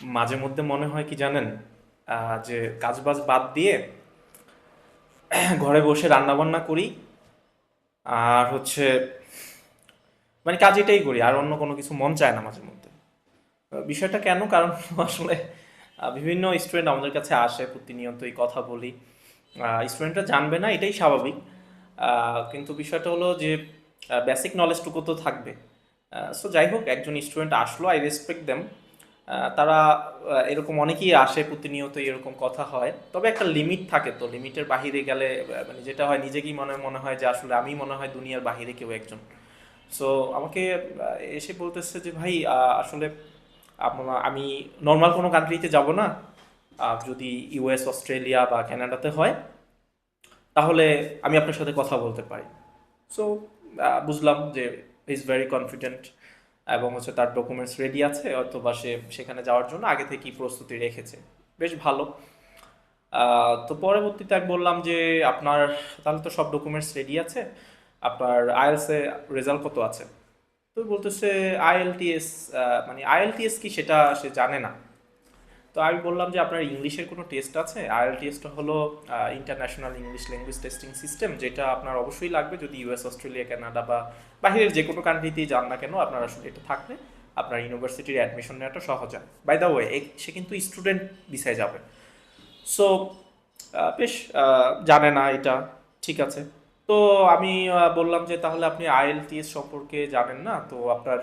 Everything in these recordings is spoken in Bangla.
মাঝে মধ্যে মনে হয় কি জানেন যে কাজ বাজ বাদ দিয়ে ঘরে বসে রান্না বান্না করি, আর হচ্ছে মানে কাজ এটাই করি, আর অন্য কোনো কিছু মন চায় না মাঝে মধ্যে। বিষয়টা কেন? কারণ আসলে বিভিন্ন স্টুডেন্ট আমাদের কাছে আসে প্রতিনিয়তই কথা বলি। স্টুডেন্টরা জানবে না, এটাই স্বাভাবিক। কিন্তু বিষয়টা হলো যে বেসিক নলেজটুকু তো থাকবে। সো যাই হোক, একজন স্টুডেন্ট আসলো আই রেসপেক্ট দেম তারা এরকম অনেকেই আসে প্রতিনিয়ত এরকম কথা হয়। তবে একটা লিমিট থাকে তো লিমিটের বাহিরে গেলে মানে যেটা হয় নিজেকেই মনে মনে হয় যে আসলে আমি মনে হয় দুনিয়ার বাহিরে কেউ একজন। সো আমাকে এসে বলতেছে যে, ভাই আসলে আমি নর্মাল কোনো কান্ট্রিতে যাব না। যদি ইউএস অস্ট্রেলিয়া বা কানাডাতে হয়, তাহলে আমি আপনার সাথে কথা বলতে পারি। সো বুঝলাম যে ইজ ভেরি কনফিডেন্ট এবং হচ্ছে তার ডকুমেন্টস রেডি আছে, অথবা সে সেখানে যাওয়ার জন্য আগে থেকেই প্রস্তুতি রেখেছে। বেশ ভালো। তো পরবর্তীতে আমি বললাম যে আপনার, তাহলে তো সব ডকুমেন্টস রেডি আছে। আপনার আইএলসে রেজাল্ট কত আছে? তো বলতেছে আইএলটিএস মানে আইএলটিএস কি সেটা সে জানে না। তো আমি বললাম যে আপনার ইংলিশের কোনো টেস্ট আছে? আইএলটিএসটা হলো international English language testing system যেটা আপনার অবশ্যই লাগবে। যদি ইউএস অস্ট্রেলিয়া কানাডা বা বাহিরের যে কোনো কান্ট্রিতেই যান না কেন, আপনার আসলে এটা থাকলে আপনার ইউনিভার্সিটির অ্যাডমিশন নেওয়াটা সহজ হয়। বাই দ্য ওয়ে সে কিন্তু স্টুডেন্ট বিষয়ে যাবে। সো বেশ জানে না এটা। ঠিক আছে। তো আমি বললাম যে তাহলে আপনি আইএলটিএস সম্পর্কে জানেন না? তো আপনার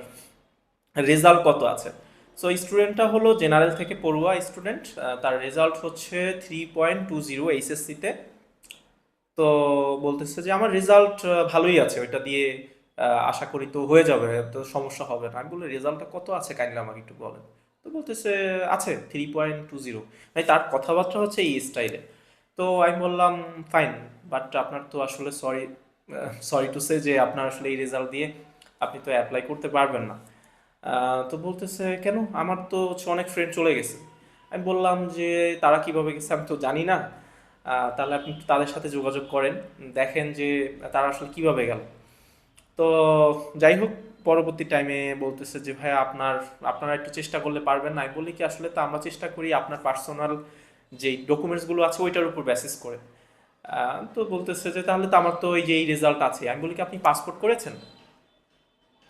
রেজাল্ট কত আছে? সো স্টুডেন্টটা হলো জেনারেল থেকে পড়ুয়া স্টুডেন্ট তার রেজাল্ট হচ্ছে থ্রি পয়েন্ট টু জিরো এইচএসসিতে তো। বলতেছে যে আমার রেজাল্ট ভালোই আছে, ওইটা দিয়ে আশা করি তো হয়ে যাবে, তো সমস্যা হবে না। আমি বলি রেজাল্টটা কত আছে কাইন্ডলি আমাকে একটু বলেন? তো বলতেছে, আছে থ্রি পয়েন্ট টু জিরো মানে তার কথাবার্তা হচ্ছে এই স্টাইলে তো আমি বললাম ফাইন বাট আপনার তো আসলে সরি সরি টু সে যে আপনার আসলে এই রেজাল্ট দিয়ে আপনি তো অ্যাপ্লাই করতে পারবেন না। তো বলতেছে, কেন? আমার তো হচ্ছে অনেক ফ্রেন্ড চলে গেছে। আমি বললাম যে, তারা কীভাবে গেছে আমি তো জানি না। তাহলে আপনি তাদের সাথে যোগাযোগ করেন, দেখেন যে তারা আসলে কীভাবে গেল। তো যাই হোক, পরবর্তী টাইমে বলতেছে যে ভাই আপনার, আপনারা একটু চেষ্টা করলে পারবেন না। আমি বলি কি, আসলে তো আমরা চেষ্টা করি আপনার পার্সোনাল যে ডকুমেন্টসগুলো আছে, ওইটার উপর বেসিস করে। তো বলতেছে যে, তাহলে তো আমার তো এই যে, এই রেজাল্ট আছে। আমি বলি কি, আপনি পাসপোর্ট করেছেন?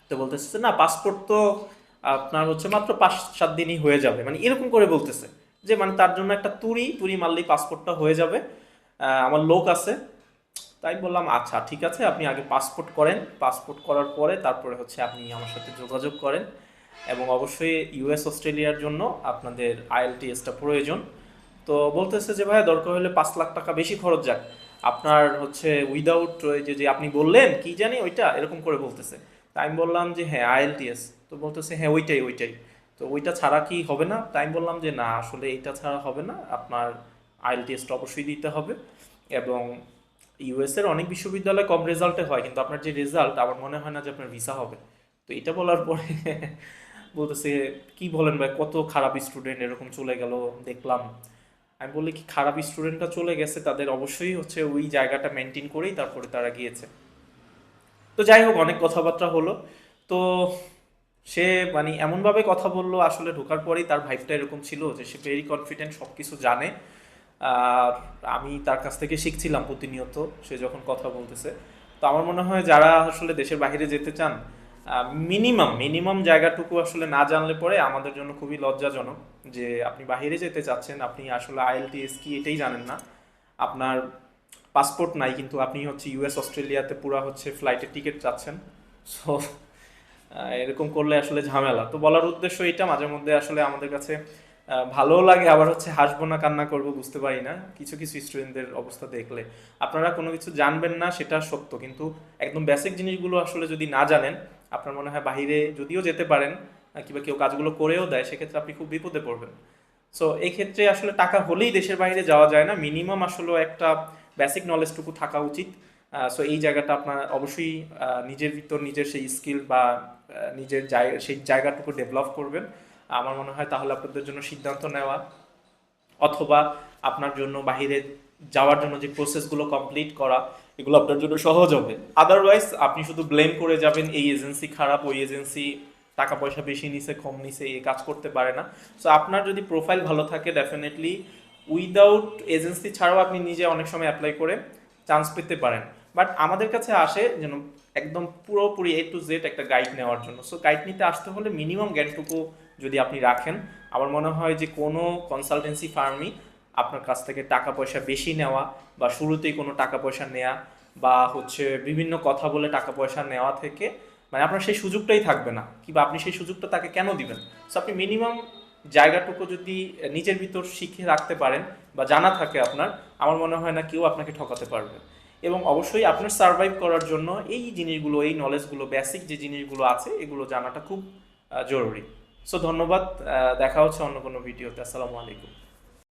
তো বলতেছে না পাসপোর্ট তো আপনার হচ্ছে মাত্র পাঁচ, সাত দিনই হয়ে যাবে। মানে এরকম করে বলতেছে যে মানে তার জন্য একটা তুরি তুরি মারলেই পাসপোর্টটা হয়ে যাবে। আমার লোক আছে। তাই বললাম আচ্ছা ঠিক আছে, আপনি আগে পাসপোর্ট করেন। পাসপোর্ট করার পরে তারপরে হচ্ছে আপনি আমার সাথে যোগাযোগ করেন এবং অবশ্যই ইউএস অস্ট্রেলিয়ার জন্য আপনাদের আইএলটিএসটা প্রয়োজন। তো বলতেছে যে ভাই দরকার হলে পাঁচ লাখ টাকা বেশি খরচ যাক। আপনার হচ্ছে উইদাউট যে যে আপনি বললেন, কি জানি ওইটা, এরকম করে বলতেছে। তাই আমি বললাম যে হ্যাঁ আইএলটিএস তো বলতেছে হ্যাঁ ওইটাই ওইটাই। তো ওইটা ছাড়া কি হবে না? তাই আমি বললাম যে, না, আসলে এইটা ছাড়া হবে না। আপনার আইএলটিএসটা অবশ্যই দিতে হবে। এবং ইউএস এর অনেক বিশ্ববিদ্যালয় কম রেজাল্টে হয়, কিন্তু আপনার যে রেজাল্ট, আমার মনে হয় না যে আপনার ভিসা হবে। তো এটা বলার পরে বলতেছে, কি বলেন ভাই, কত খারাপ স্টুডেন্ট এরকম চলে গেল? দেখলাম। আমি বলি কি খারাপ স্টুডেন্টটা চলে গেছে, তাদের অবশ্যই হচ্ছে ওই জায়গাটা মেনটেন করেই তারপরে তারা গিয়েছে। তো যাই হোক, অনেক কথাবার্তা হলো। তো সে মানে এমনভাবে কথা বলল, আসলে ঢোকার পরেই তার ভাইফটা এরকম ছিল যে সে ভেরি কনফিডেন্ট সব কিছু জানে। আর আমি তার কাছ থেকে শিখছিলাম প্রতিনিয়ত সে যখন কথা বলতেছে। তো আমার মনে হয় যারা আসলে দেশের বাইরে যেতে চান মিনিমাম মিনিমাম জায়গাটুকু আসলে না জানলে পরে আমাদের জন্য খুবই লজ্জাজনক যে আপনি বাইরে যেতে চাচ্ছেন, আপনি আসলে আইএলটিএস কি এটাই জানেন না। আপনার পাসপোর্ট নাই, কিন্তু আপনি হচ্ছে ইউএস অস্ট্রেলিয়াতে পুরা হচ্ছে ফ্লাইটের টিকিট চাচ্ছেন। সো এরকম করলে আসলে ঝামেলা। তো বলার উদ্দেশ্য এটা মাঝে মধ্যে আসলে আমাদের কাছে ভালোও লাগে, আবার হচ্ছে হাসবো না, কান্না করব, বুঝতে পারি না। কিছু কিছু স্টুডেন্টদের অবস্থা দেখলে। আপনারা কোনো কিছু জানবেন না, সেটা সত্য। কিন্তু একদম বেসিক জিনিসগুলো আসলে যদি না জানেন, আপনার মনে হয় বাইরে যদিও যেতে পারেন কিংবা কেউ কাজগুলো করেও দেয়, সেক্ষেত্রে আপনি খুব বিপদে পড়বেন। সো এই ক্ষেত্রে আসলে টাকা হলেই দেশের বাইরে যাওয়া যায় না। মিনিমাম আসলে একটা বেসিক নলেজটুকু থাকা উচিত। সো এই জায়গাটা আপনার অবশ্যই নিজের ভিতর নিজের সেই স্কিল বা নিজের জায়গা সেই জায়গাটুকু ডেভেলপ করবেন। আমার মনে হয় তাহলে আপনাদের জন্য সিদ্ধান্ত নেওয়া অথবা আপনার জন্য বাইরে যাওয়ার জন্য যে প্রসেসগুলো কমপ্লিট করা, এগুলো আপনার জন্য সহজ হবে। আদারওয়াইজ আপনি শুধু ব্লেম করে যাবেন এই এজেন্সি খারাপ, ওই এজেন্সি টাকা পয়সা বেশি নিছে, কম নিছে এই কাজ করতে পারে না। সো আপনার যদি প্রোফাইল ভালো থাকে ডেফিনেটলি উইদাউট এজেন্সি ছাড়াও আপনি নিজে অনেক সময় অ্যাপ্লাই করে চান্স পেতে পারেন। বাট আমাদের কাছে আসে যেন একদম পুরোপুরি এ টু জেড একটা গাইড নেওয়ার জন্য। সো গাইড নিতে আসতে হলে মিনিমাম জ্ঞানটুকু যদি আপনি রাখেন, আমার মনে হয় যে কোনো কনসালটেন্সি ফার্মই আপনার কাছ থেকে টাকা পয়সা বেশি নেওয়া বা শুরুতেই কোনো টাকা পয়সা নেওয়া বা হচ্ছে বিভিন্ন কথা বলে টাকা পয়সা নেওয়া থেকে মানে আপনার সেই সুযোগটাই থাকবে না। কিংবা আপনি সেই সুযোগটা তাকে কেন দিবেন? সো আপনি মিনিমাম জায়গাটুকু যদি নিজের ভিতর শিখে রাখতে পারেন বা জানা থাকে আপনার, আমার মনে হয় না কেউ আপনাকে ঠকাতে পারবে। এবং অবশ্যই আপনার সার্ভাইভ করার জন্য এই জিনিসগুলো, এই নলেজগুলো বেসিক যে জিনিসগুলো আছে, এগুলো জানাটা খুব জরুরি। সো ধন্যবাদ দেখা হচ্ছে অন্য কোনো ভিডিওতে আসসালামু আলাইকুম।